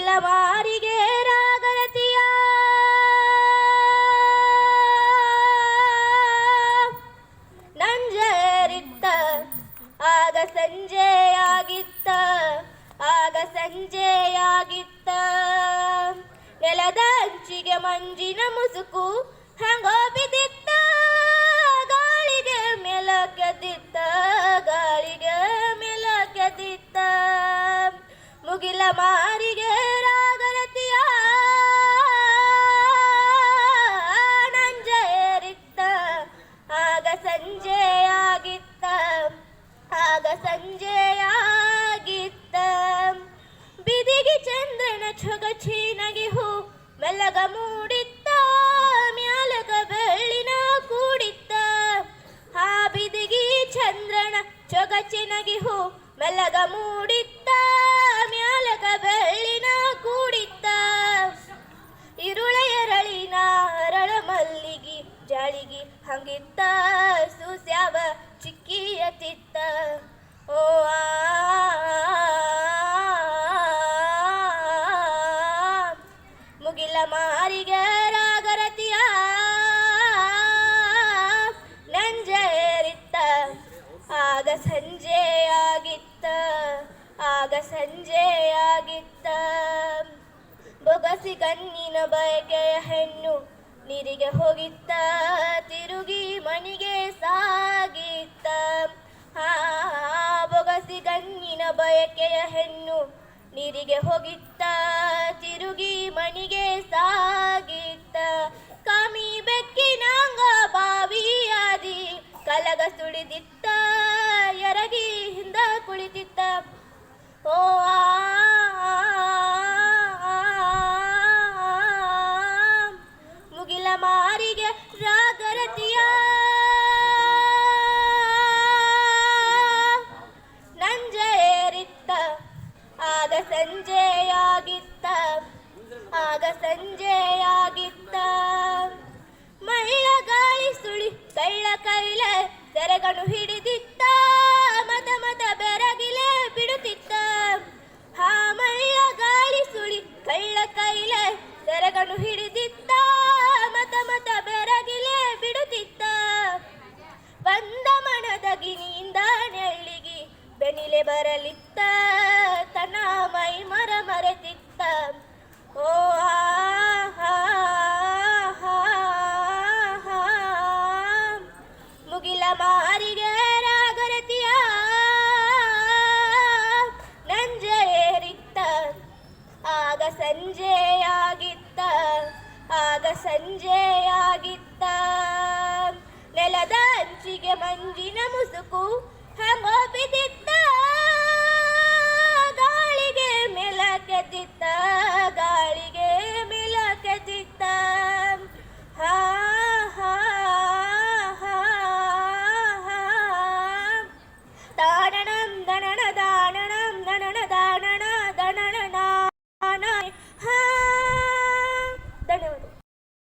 ಇಲವಾರಿಗೆ ರಾಗರತಿಯ. ನಂಜರಿತ್ತ, ಆಗ ಸಂಜೆಯಾಗಿತ್ತ ಆಗ ಸಂಜೆಯಾಗಿತ್ತ. ನೆಲದ ಅಂಚಿಗೆ ಮಂಜಿನ ಮುಸುಕು ಹಂಗೋ ಬಿದ್ದಿತ್ತ, ಗಾಳಿಗೆ ಮೆಲಕದಿತ್ತ ಗಾಳಿಗೆ ಮೆಲಕದಿತ್ತ ಮುಗಿಲ ಮಾರಿಗೆ ಚೊಗಚಿನಗಿ ಹೂ ಮೆಲ್ಲಗ ಮೂಡಿತ್ತ ಮ್ಯಾಲಗ ಬೆಳ್ಳಿನ ಕೂಡಿತ್ತ ಇರುಳೆಯರಳಿನ ಅರಳ ಮಲ್ಲಿಗಿ ಜಾಳಿಗಿ ಹಂಗಿತ್ತ ಸುಸ್ಯಾವ ಚಿಕ್ಕಿಯ ತಿತ್ತ ಓ ಮುಗಿಲ ಮಾರಿಗೆ ಆಗ ಸಂಜೆಯಾಗಿತ್ತ ಆಗ ಸಂಜೆಯಾಗಿತ್ತ. ಬೊಗಸಿ ಕಣ್ಣಿನ ಬಯಕೆಯ ಹೆಣ್ಣು ನೀರಿಗೆ ಹೋಗಿತ್ತ, ತಿರುಗಿ ಮಣಿಗೆ ಸಾಗಿತ್ತ. ಆ, ಬೊಗಸಿ ಕಣ್ಣಿನ ಬಯಕೆಯ ಹೆಣ್ಣು ನೀರಿಗೆ ಹೋಗಿತ್ತ, ತಿರುಗಿ ಮಣಿಗೆ ಸಾಗಿತ್ತ. ಕಾಮಿ ಬೆಕ್ಕಿನಾಂಗ ಬಾವಿಯಾದಿ, ಕಲಗ ಸುಳಿದಿತ್ತ ಎರಗಿ ಹಿಂದ ಕುಳಿತಿತ್ತ ಓ ಮುಗಿಲ ಮಾರಿಗೆ ರಾಗರತಿಯ ನಂಜ ಏರಿತ್ತ ಆಗ ಸಂಜೆಯಾಗಿತ್ತ ಸೆರಗನು ಹಿಡಿದಿತ್ತ ಮತ ಮತ ಬೆರಗಿಲೆ ಬಿಡುತ್ತಿತ್ತ ಬಂದ ಮಣದಗಿನಿಂದ ನೆಳ್ಳಿಗಿ ಬೆನಿಲೆ ಬರಲಿತ್ತ ತನ್ನ ಮೈ ಮರ ಮರೆತಿತ್ತ ಓ ಮುಗಿಲ ಮಾರಿಗೆ ರಾಗರತಿಯ ನಂಜ ಆಗ ಆಗ ಸಂಜೆಯಾಗಿತ್ತ. ನೆಲದ ಅಂಚಿಗೆ ಮಂಜಿನ ಮುಸುಕು ಹಂಗ ಬಿದ್ದಿತ್ತ.